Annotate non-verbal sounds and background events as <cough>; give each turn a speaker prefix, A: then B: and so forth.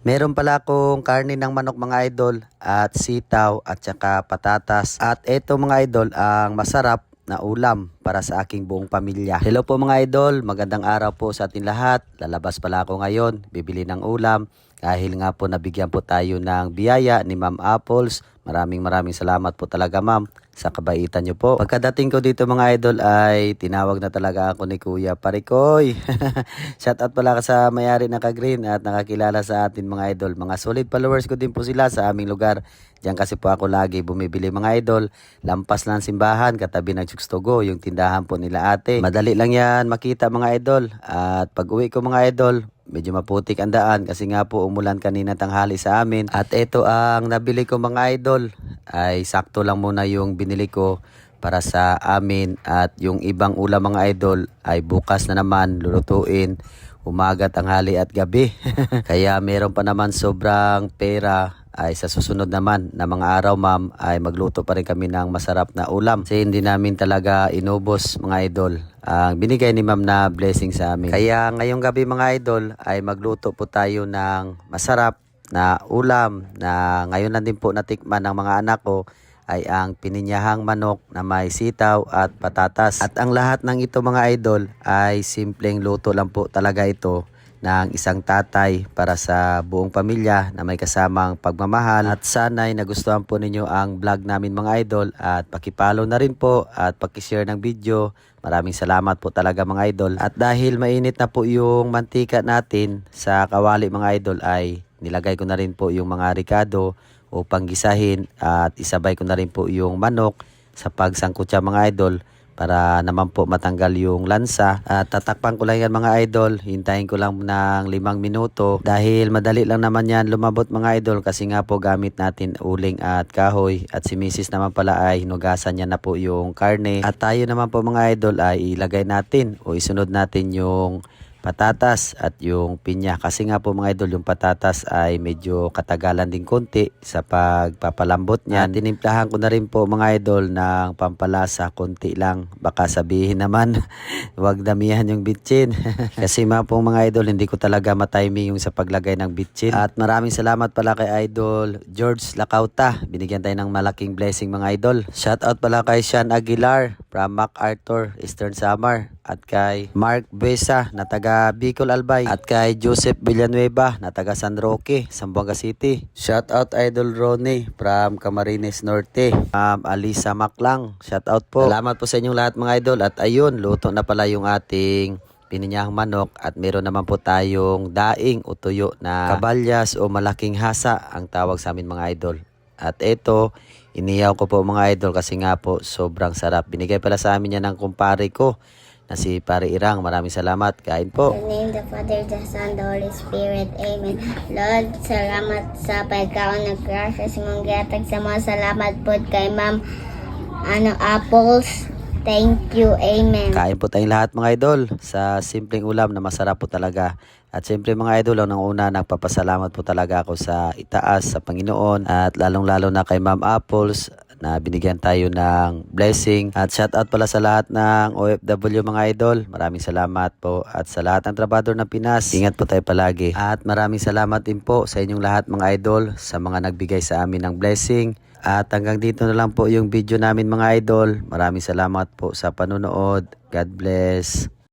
A: Meron pala akong karne ng manok mga idol at sitaw at saka patatas. At ito mga idol ang masarap na ulam para sa aking buong pamilya. Hello po mga idol, magandang araw po sa atin lahat. Lalabas pala ako ngayon, bibili ng ulam. Dahil nga po nabigyan po tayo ng biyaya ni Ma'am Apples. Maraming maraming salamat po talaga ma'am sa kabaitan nyo po. Pagkadating ko dito mga idol ay tinawag na talaga ako ni Kuya Parikoy. <laughs> Shout out pala sa mayari ng Kagreen at nakakilala sa atin mga idol. Mga solid followers ko din po sila sa aming lugar. Diyan kasi po ako lagi bumibili mga idol. Lampas lang simbahan, katabi ng Chukstogo, yung tindahan po nila ate. Madali lang yan makita mga idol. At pag uwi ko mga idol, medyo maputik ang daan kasi nga po umulan kanina tanghali sa amin. At ito ang nabili ko mga idol ay sakto lang muna yung binili ko para sa amin at yung ibang ulam mga idol ay bukas na naman lulutuin umaga, tanghali at gabi. <laughs> Kaya meron pa naman sobrang pera ay sa susunod naman na mga araw ma'am ay magluto pa rin kami ng masarap na ulam. Kasi hindi namin talaga inubos mga idol ang binigay ni ma'am na blessing sa amin. Kaya ngayong gabi mga idol ay magluto po tayo ng masarap na ulam na ngayon lang din po natikman ng mga anak ko ay ang pininyahang manok na may sitaw at patatas. At ang lahat ng ito mga idol ay simpleng luto lang po talaga ito ng isang tatay para sa buong pamilya na may kasamang pagmamahal. At sana'y nagustuhan po ninyo ang vlog namin mga idol at pakipalo na rin po at pakishare ng video. Maraming salamat po talaga mga idol. At dahil mainit na po yung mantika natin sa kawali mga idol ay nilagay ko na rin po yung mga ricado upang gisahin at isabay ko na rin po yung manok sa pagsangkutsa mga idol para naman po matanggal yung lansa. At tatakpan ko lang yan mga idol. Hintayin ko lang ng limang minuto. Dahil madali lang naman yan lumabot mga idol kasi nga po gamit natin uling at kahoy. At si misis naman pala ay hinugasan niya na po yung karne. At tayo naman po mga idol ay ilagay natin o isunod natin yung patatas at yung pinya kasi nga po mga idol yung patatas ay medyo katagalan din konti sa pagpapalambot niya. At tinimplahan ko na rin po mga idol ng pampalasa konti lang. Baka sabihin naman <laughs> wag damihan yung bitchin. <laughs> kasi mga po mga idol hindi ko talaga matiming yung sa paglagay ng bitchin. At maraming salamat pala kay idol George Lacauta. Binigyan tayo ng malaking blessing mga idol. Shout out pala kay Sean Aguilar from MacArthur, Eastern Samar at kay Mark Besa na taga Bicol Albay at kay Joseph Villanueva na taga San Roque, Zamboanga City. Shout out Idol Ronnie from Camarines Norte. Ma'am Alisa Maclang, shout out po. Salamat po sa inyong lahat mga idol at ayun, luto na pala yung ating pininyahang manok at meron naman po tayong daing o tuyo na kabalyas o malaking hasa ang tawag sa amin mga idol. At ito, iniyaw ko po mga idol kasi nga po sobrang sarap. Binigay pala sa amin yan ng kumpare ko na si Pare Irang. Maraming salamat. Kain po.
B: In the name of the Father, the Son, the Holy Spirit. Amen. Lord, salamat sa pagkaon ng grasya sa mong gatag sa mga salamat po kay Ma'am ano, Apples. Thank you. Amen.
A: Kain po tayong lahat mga idol sa simpleng ulam na masarap po talaga. At siyempre mga idol, ang una nagpapasalamat po talaga ako sa itaas, sa Panginoon at lalong-lalo na kay Ma'am Apples na binigyan tayo ng blessing. At shout out pala sa lahat ng OFW mga idol. Maraming salamat po. At sa lahat ng trabador ng Pinas, ingat po tayo palagi. At maraming salamat din po sa inyong lahat mga idol sa mga nagbigay sa amin ng blessing. At hanggang dito na lang po yung video namin mga idol. Maraming salamat po sa panonood. God bless.